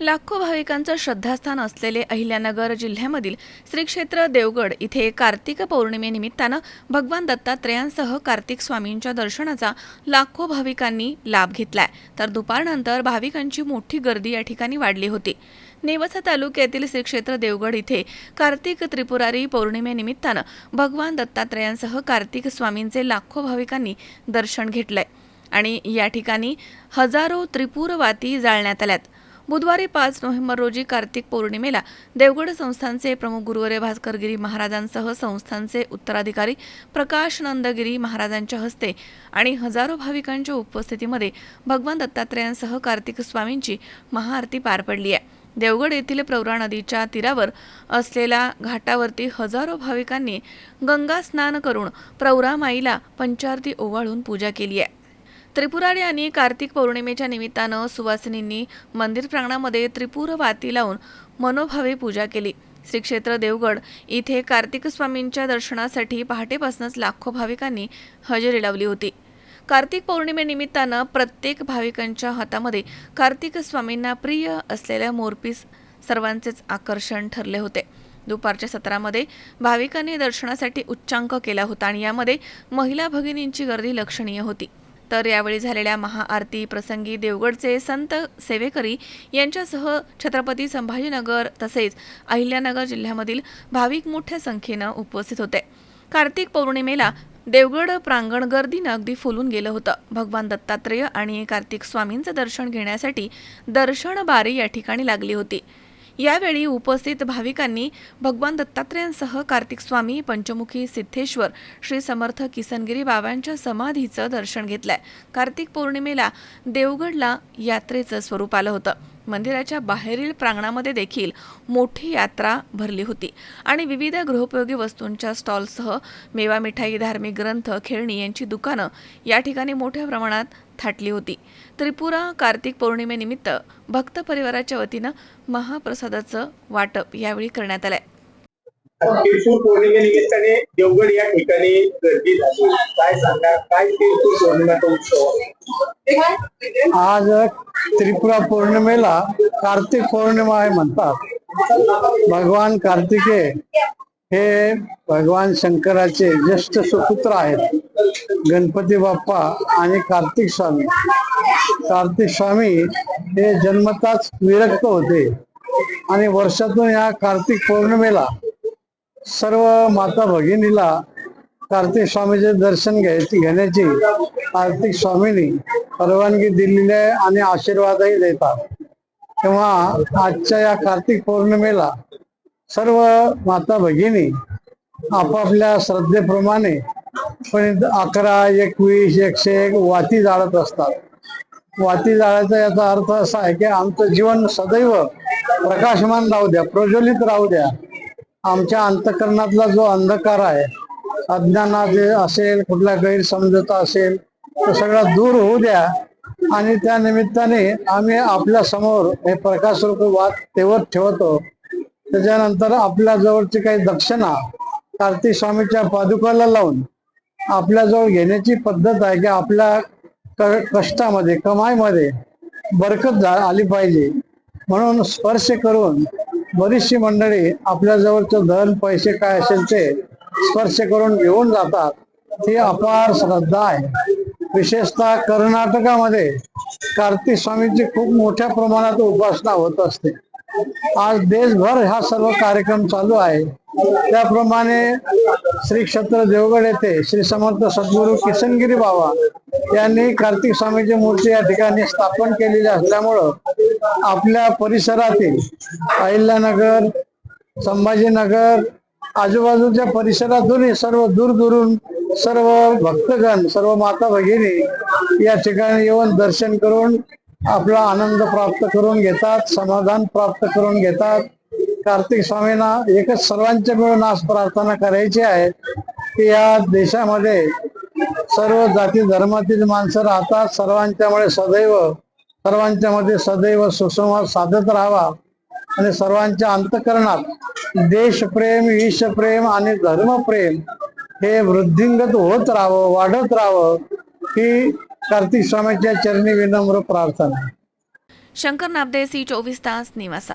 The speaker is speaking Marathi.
लाखो भाविकांचं श्रद्धास्थान असलेले अहिल्यानगर जिल्ह्यामधील श्री क्षेत्र देवगड इथे कार्तिक पौर्णिमेनिमित्तानं भगवान दत्तात्रेयांसह कार्तिक स्वामींच्या दर्शनाचा लाखो भाविकांनी लाभ घेतलाय. तर दुपारनंतर भाविकांची मोठी गर्दी या ठिकाणी वाढली होती. नेवासा तालुक्यातील श्री क्षेत्र देवगड इथे कार्तिक त्रिपुरारी पौर्णिमेनिमित्तानं भगवान दत्तात्रेयांसह कार्तिक स्वामींचे लाखो भाविकांनी दर्शन घेतलंय. आणि या ठिकाणी हजारो त्रिपुरवाती जाळण्यात आल्यात. बुधवारी पाच नोव्हेंबर रोजी कार्तिक पौर्णिमेला देवगड संस्थानचे प्रमुख गुरुवरे भास्करगिरी महाराजांसह संस्थानचे उत्तराधिकारी प्रकाश नंदगिरी महाराजांच्या हस्ते आणि हजारो भाविकांच्या उपस्थितीमध्ये भगवान दत्तात्रेयांसह कार्तिक स्वामींची महाआरती पार पडली आहे. देवगड येथील प्रवरा नदीच्या तीरावर असलेल्या घाटावरती हजारो भाविकांनी गंगा स्नान करून प्रवरा माईला पंचारती ओवाळून पूजा केली आहे. त्रिपुरारी आणि कार्तिक पौर्णिमेच्या निमित्तानं सुवासिनींनी मंदिर प्रांगणामध्ये त्रिपुर वाती लावून मनोभावे पूजा केली. श्री क्षेत्र देवगड इथे कार्तिक स्वामींच्या दर्शनासाठी पहाटेपासूनच लाखो भाविकांनी हजेरी लावली होती. कार्तिक पौर्णिमेनिमित्तानं प्रत्येक भाविकांच्या हातामध्ये कार्तिक स्वामींना प्रिय असलेल्या मोरपीस सर्वांचेच आकर्षण ठरले होते. दुपारच्या सत्रामध्ये भाविकांनी दर्शनासाठी उच्चांक केला होता आणि यामध्ये महिला भगिनींची गर्दी लक्षणीय होती. तर यावेळी झालेल्या महाआरती प्रसंगी देवगडचे संत सेवेकरी यांच्यासह छत्रपती संभाजीनगर तसेच अहिल्यानगर जिल्ह्यामधील भाविक मोठ्या संख्येनं उपस्थित होते. कार्तिक पौर्णिमेला देवगड प्रांगण गर्दीनं अगदी फुलून गेलं होतं. भगवान दत्तात्रेय आणि कार्तिक स्वामींचं दर्शन घेण्यासाठी दर्शन बारी या ठिकाणी लागली होती. यावेळी उपस्थित भाविकांनी भगवान दत्तात्रेयांसह कार्तिक स्वामी पंचमुखी सिद्धेश्वर श्री समर्थ किसनगिरी बाबांच्या समाधीचं दर्शन घेतलंय. कार्तिक पौर्णिमेला देवगडला यात्रेचं स्वरूप आलं होतं. मंदिराच्या बाहेरील प्रांगणामध्ये देखील मोठी यात्रा भरली होती. आणि विविध गृहोपयोगी वस्तूंच्या स्टॉलसह मेवा मिठाई धार्मिक ग्रंथ खेळणी यांची दुकानं या ठिकाणी मोठ्या प्रमाणात थाटली होती. त्रिपुरा कार्तिक पौर्णिमेनिमित्त भक्त परिवाराच्या वतीनं महाप्रसादाचं वाटप यावेळी करण्यात आलंय. तिळसूर पौर्णिमेनिमित्ताने देवगड या ठिकाणी गर्दी झाली. काय सांगणार काय तिळसूर पौर्णिमेचा उत्सव? आज त्रिपुरा पौर्णिमेला कार्तिक पौर्णिमा आहे म्हणतात. भगवान कार्तिके हे भगवान शंकराचे ज्येष्ठ सुपुत्र आहेत. गणपती बाप्पा आणि कार्तिक स्वामी. कार्तिक स्वामी हे जन्मताच विरक्त होते. आणि वर्षातून या कार्तिक पौर्णिमेला सर्व माता भगिनीला कार्तिक स्वामीचे दर्शन घ्यायची घेण्याची कार्तिक स्वामींनी परवानगी दिलेली आहे आणि आशीर्वादही देतात. तेव्हा आजच्या या कार्तिक पौर्णिमेला सर्व माता भगिनी आपापल्या श्रद्धेप्रमाणे पण अकरा एकवीस एकशे एक वाती जाळत असतात. वाती जाळायचा याचा अर्थ असा आहे की आमचं जीवन सदैव प्रकाशमान राहू द्या प्रज्वलित राहू द्या. आमच्या अंतकरणातला जो अंधकार आहे अज्ञानाचे असेल कुठला गैरसमजता असेल तो सगळा दूर होऊ द्या. आणि त्या निमित्ताने आम्ही आपल्यासमोर हे प्रकाशरूप वाद तेवत ठेवतो. त्याच्यानंतर आपल्या जवळची काही दक्षिणा कार्तिक स्वामीच्या पादुकाला लावून आपल्याजवळ घेण्याची पद्धत आहे की आपल्या क- कष्टामध्ये कमाईमध्ये बरकत झा- आली पाहिजे. म्हणून स्पर्श करून बरीचशी मंडळी आपल्या जवळचं धन पैसे काय असेल ते स्पर्श करून घेऊन जातात. ही अपार श्रद्धा आहे. विशेषतः कर्नाटकामध्ये कार्तिक स्वामींची खूप मोठ्या प्रमाणात उपासना होत असते. आज देशभर हा सर्व कार्यक्रम चालू आहे. त्याप्रमाणे श्री क्षेत्र देवगड येथे श्री समर्थ सद्गुरू किसनगिरी बाबा यांनी कार्तिक स्वामीची मूर्ती या ठिकाणी स्थापन केलेली असल्यामुळं आपल्या परिसरातील अहिल्यानगर संभाजीनगर आजूबाजूच्या परिसरातूनही सर्व दूरदूरून सर्व भक्तगण सर्व माता भगिनी या ठिकाणी येऊन दर्शन करून आपला आनंद प्राप्त करून घेतात समाधान प्राप्त करून घेतात. कार्तिक स्वामींना एकच सर्वांच्या मिळून आज प्रार्थना करायची आहे की या देशामध्ये सर्व जाती धर्मातील माणसं राहतात सर्वांच्यामुळे सदैव सर्वांच्या मध्ये सदैव सुसंवाद साधत राहावा आणि सर्वांच्या अंतकरणात देशप्रेम ईशप्रेम आणि धर्मप्रेम हे वृद्धिंगत होत राहावं वाढत राहावं ही कार्तिक स्वामीच्या चरणी विनम्र प्रार्थना शंकर नाबदे सी चोवीस तास निवासा